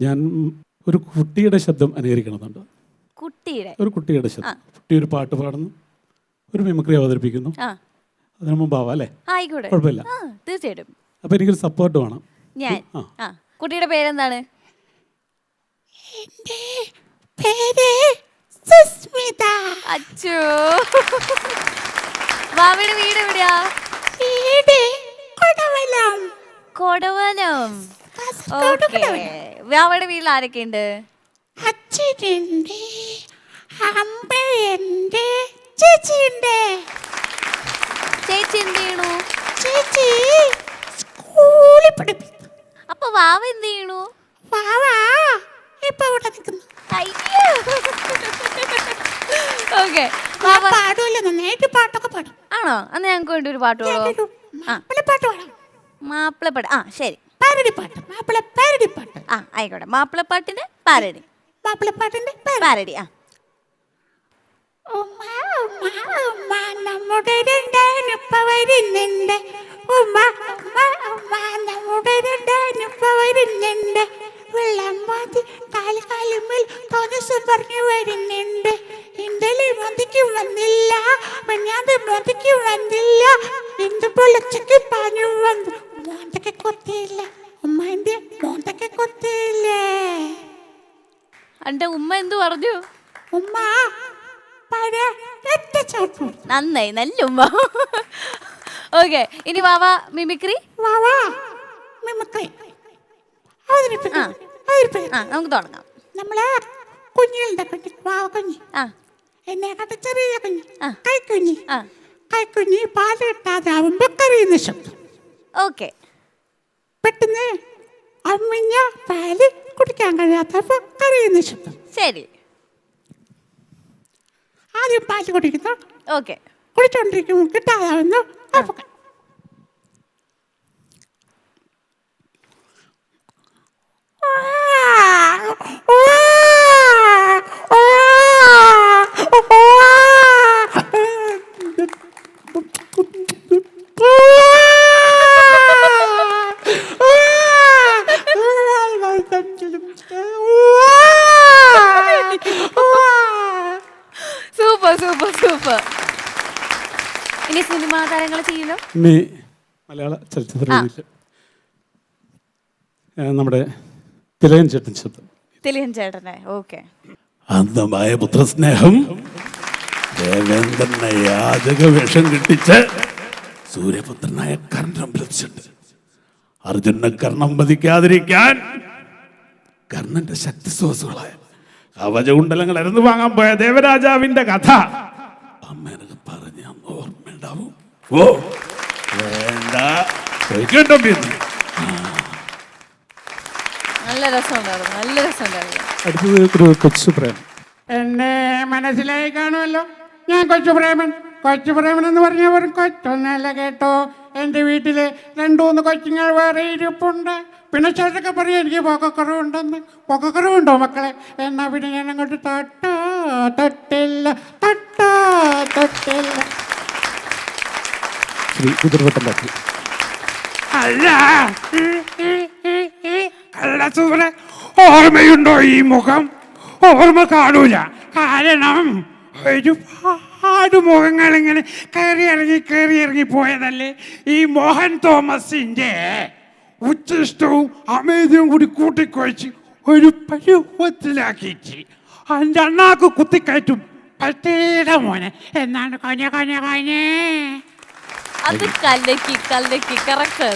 ഞാൻ ഒരു കുട്ടിയുടെ ശബ്ദം അനുകരിക്കണമെന്നുണ്ട്. കുട്ടിയുടെ? ഒരു കുട്ടിയുടെ ശബ്ദം. കുട്ടി ഒരു പാട്ട് പാടുന്നു. ഒരു മിമിക്രി അവതരിപ്പിക്കുന്നു. ആ. അതിന് മുമ്പാവാം അല്ലേ? ആയിക്കോട്ടെ. കുഴപ്പമില്ല. ആ തീർച്ചയായിട്ടും. അപ്പൊ എനിക്കൊരു സപ്പോർട്ട് വേണം. ഞാൻ? ആ. ആ. കുട്ടിയുടെ പേരെന്താണ്? പേര് സുസ്മിത. അച്ചോ. വീട് എവിടെയാ? വീട് കൊടവലം കൊടവനം. വാവയുടെ വീട്ടിൽ ആരൊക്കെ ഉണ്ട് അച്ഛനുണ്ട് അമ്മയുണ്ട് ചേച്ചിയുണ്ട്. ചേച്ചി എന്ത് ചെയ്യണു? ചേച്ചി സ്കൂളിൽ പഠിപ്പിക്കുന്നു. അപ്പൊ വാവ എന്ത് ചെയ്യണു? വാവ ഇപ്പൊ അവിടെ നിൽക്കുന്നു. ഓക്കെ നന്നായിട്ട് പാട്ടൊക്കെ പാടും. ആണോ? അന്ന് ഞങ്ങൾക്ക് വേണ്ടി ഒരു പാട്ട് പാടോ ആ. മാപ്പിളപ്പാട്ട് പാടാം. മാപ്പിളപ്പാട്ട്. ആ ശരി. പാരടി പാട്ട് മാപ്പിള പാരടി പാട്ട്. ആ ആയിക്കോട്ടെ. മാപ്പിളപ്പാട്ടിന്റെ പാരടി. മാപ്പിള പാട്ടിന്റെ പാരടി. ആ. ഉമ്മ ഉമ്മ ഉമ്മ നമ്മുടെ രണ്ടാനുപ്പ വരുന്നുണ്ട് ഉമ്മ ഉമ്മ ഉമ്മ നമ്മുടെ രണ്ടാനുപ്പ വരുന്നുണ്ട് വെള്ളം മാതി കാൽ കാലുമേൽ തോന്നസം പറഞ്ഞു വരുന്നുണ്ട്. ഇന്നലെ മതിക്ക് വന്നില്ല മഞ്ഞാത് മതിക്ക് വന്നില്ല. എന്തുപോലെ പൊളിച്ചക്ക് പാഞ്ഞു വന്നു? മോന്തക്ക് കൊത്തിയില്ല. ഉമ്മന്റെ മോന്തക്ക് കൊത്തിയില്ലേ? അന്റെ ഉമ്മ എന്തു പറഞ്ഞു? ഉമ്മ നന്നായി നല്ല ഉമ്മ. ഓക്കെ ഇനി വാവ മിമിക്രി? വാവാ മിമിക്രി. ആ. നമുക്ക് തുടങ്ങാം. നമ്മളെ കുഞ്ഞുകളുടെ കുഞ്ഞ് വാവ കുഞ്ഞ്. ആ. എന്നെ കണ്ട ചെറിയ കുഞ്ഞ്. കൈക്കുഞ്ഞ്. കൈക്കുഞ്ഞ് പാൽ കിട്ടാതെ ആവുമ്പോ കരയുന്ന ശബ്ദം. ഓക്കെ. പെട്ടെന്ന് അമ്മിഞ്ഞ പാൽ കുടിക്കാൻ കഴിയാത്തപ്പോ കരയുന്ന ശബ്ദം ശരി. ആദ്യം പാൽ കുടിക്കുന്നു. ഓക്കെ. കുടിച്ചോണ്ടിരിക്കുമ്പോൾ കിട്ടാതാവുന്നു. അപ്പൊ സൂപ്പർ സൂപ്പർ സൂപ്പർ. ഇനി സിനിമാ താരങ്ങൾ ചെയ്യലോ ഇനി മലയാള ചലച്ചിത്ര രീതിയിൽ നമ്മുടെ തിലകൻ ചേട്ടൻ ശബ്ദം. തെളിയൻ ചേട്ടനെ ഓക്കെ. അന്ധമായ പുത്രസ്നേഹം ദേവേന്ദ്രനെ യാചക വേഷം കിട്ടിച്ച് സൂര്യപുത്രനായ കർണം ലഭിച്ചിട്ടുണ്ട് അർജുനെ കർണം വധിക്കാതിരിക്കാൻ കർണന്റെ ശക്തി സ്രോതസ്സുകളായ കവചകുണ്ടലങ്ങൾ അരുന്ന് വാങ്ങാൻ പോയ ദേവരാജാവിന്റെ കഥ. അമ്മേനൊക്കെ പറഞ്ഞ ഓർമ്മയുണ്ടാവും. ഓ വേണ്ട. ചോദിക്കട്ടോ പിന്നെ നല്ല രസമുണ്ടായിരുന്നു നല്ല രസമുണ്ടായിരുന്നു. അടുത്തത് കൊച്ചു പ്രേമം എന്നെ മനസ്സിലായി കാണുമല്ലോ? ഞാൻ കൊച്ചു പ്രേമൻ കൊച്ചു പ്രേമൻ എന്ന് പറഞ്ഞ ഒരു കൊച്ചൊന്നല്ല കേട്ടോ. എന്റെ വീട്ടിൽ രണ്ടു മൂന്ന് കൊച്ചുങ്ങൾ വേറെ ഇരിപ്പുണ്ട്. പിന്നെ ചേട്ടൊക്കെ പറയും എനിക്ക് പൊക്കക്കുറവുണ്ടെന്ന് പൊക്കക്കുറവുണ്ടോ മക്കളെ? എന്നാ പിന്നെ ഞാൻ അങ്ങോട്ട് തട്ടാ തട്ടില്ല തട്ടാ തട്ടില്ല. ശ്രീ അല്ല. അല്ല ഓർമ്മയുണ്ടോ ഈ മുഖം? ഓർമ്മ കാണൂല. കാരണം ഒരുപാട് മുഖങ്ങൾ ഇങ്ങനെ കയറി ഇറങ്ങി കയറി ഇറങ്ങി പോയതല്ലേ ഈ മോഹൻ തോമസിന്റെ ഉച്ചിഷ്ടവും അമേദ്യവും കൂടി കൂട്ടിക്കുഴച്ച് ഒരു പരുവത്തിലാക്കിച്ച് അതിന്റെ അണ്ണാക്ക് കുത്തിക്കയറ്റും. പട്ടേടെ മോനെ. എന്നാണ് കൊഞ്ഞ കൊഞ്ഞ കൊഞ്ഞേ അത് കല്ലക്കി കല്ലക്കി കറക്റ്റ്